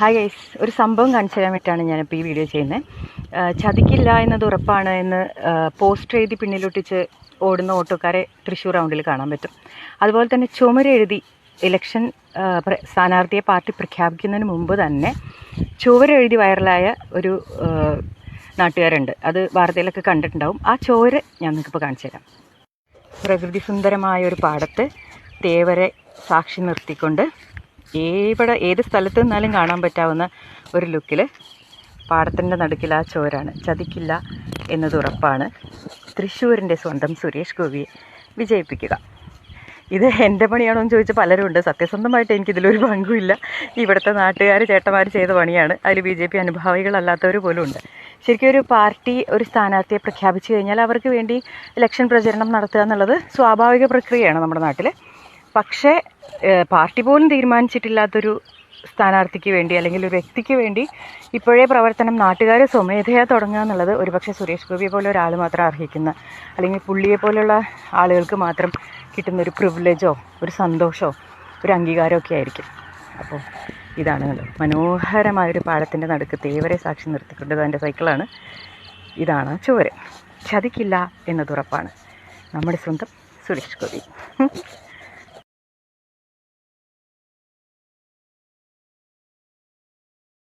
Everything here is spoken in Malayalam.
ഹായ് ഗൈസ് ഒരു സംഭവം കാണിച്ചു തരാൻ വേണ്ടിയിട്ടാണ് ഞാനിപ്പോൾ ഈ വീഡിയോ ചെയ്യുന്നത്. ചതിക്കില്ല എന്നത് ഉറപ്പാണ് എന്ന് പോസ്റ്റർ എഴുതി പിന്നിലൊട്ടിച്ച് ഓടുന്ന ഓട്ടോക്കാരെ തൃശ്ശൂർ റൗണ്ടിൽ കാണാൻ പറ്റും. അതുപോലെ തന്നെ ചുമരെഴുതി ഇലക്ഷൻ സ്ഥാനാർത്ഥിയെ പാർട്ടി പ്രഖ്യാപിക്കുന്നതിന് മുമ്പ് തന്നെ ചുവരെഴുതി വൈറലായ ഒരു നാട്ടുകാരുണ്ട്. അത് വാർത്തയിലൊക്കെ കണ്ടിട്ടുണ്ടാവും. ആ ചോര ഞാൻ നിങ്ങൾക്കിപ്പോൾ കാണിച്ചു തരാം. പ്രകൃതി സുന്ദരമായ ഒരു പാടത്ത് തേവരെ സാക്ഷി നിർത്തിക്കൊണ്ട് എവിടെ ഏത് സ്ഥലത്ത് നിന്നാലും കാണാൻ പറ്റാവുന്ന ഒരു ലുക്കിൽ പാടത്തിന്റെ നടുക്കിൽ ആ ചോരാണ്. ചതിക്കില്ല എന്നത് ഉറപ്പാണ്. തൃശ്ശൂരിന്റെ സ്വന്തം സുരേഷ് ഗോപിയെ വിജയിപ്പിക്കുക. ഇത് എന്റെ പണിയാണോ എന്ന് ചോദിച്ചാൽ പലരും ഉണ്ട്. സത്യസന്ധമായിട്ട് എനിക്കിതിലൊരു പങ്കുമില്ല. ഇവിടുത്തെ നാട്ടുകാർ ചേട്ടന്മാർ ചെയ്ത പണിയാണ്. അതിൽ ബി ജെ പി അനുഭാവികളല്ലാത്തവർ പോലും ഉണ്ട്. ശരിക്കും ഒരു പാർട്ടി ഒരു സ്ഥാനാർത്ഥിയെ പ്രഖ്യാപിച്ചു കഴിഞ്ഞാൽ അവർക്ക് വേണ്ടി ഇലക്ഷൻ പ്രചരണം നടത്തുക എന്നുള്ളത് സ്വാഭാവിക പ്രക്രിയയാണ് നമ്മുടെ നാട്ടിൽ പക്ഷേ പാർട്ടി പോലും തീരുമാനിച്ചിട്ടില്ലാത്തൊരു സ്ഥാനാർത്ഥിക്ക് വേണ്ടി അല്ലെങ്കിൽ ഒരു വ്യക്തിക്ക് വേണ്ടി ഇപ്പോഴേ പ്രവർത്തനം നാട്ടുകാർ സ്വമേധയാ തുടങ്ങുക എന്നുള്ളത് ഒരുപക്ഷെ സുരേഷ് ഗോപിയെ പോലെ ഒരാൾ മാത്രം അർഹിക്കുന്ന അല്ലെങ്കിൽ പുള്ളിയെ പോലുള്ള ആളുകൾക്ക് മാത്രം കിട്ടുന്ന ഒരു പ്രിവിലേജോ ഒരു സന്തോഷമോ ഒരു അംഗീകാരമൊക്കെ ആയിരിക്കും. അപ്പോൾ ഇതാണ് മനോഹരമായൊരു പാടത്തിന്റെ നടുക്ക് തേവരെ സാക്ഷി നിർത്തിക്കൊണ്ട് അതിന്റെ സൈക്കിളാണ് ഇതാണ് ചുവര്. ചതിക്കില്ല എന്നതുറപ്പാണ് നമ്മുടെ സ്വന്തം സുരേഷ് ഗോപി.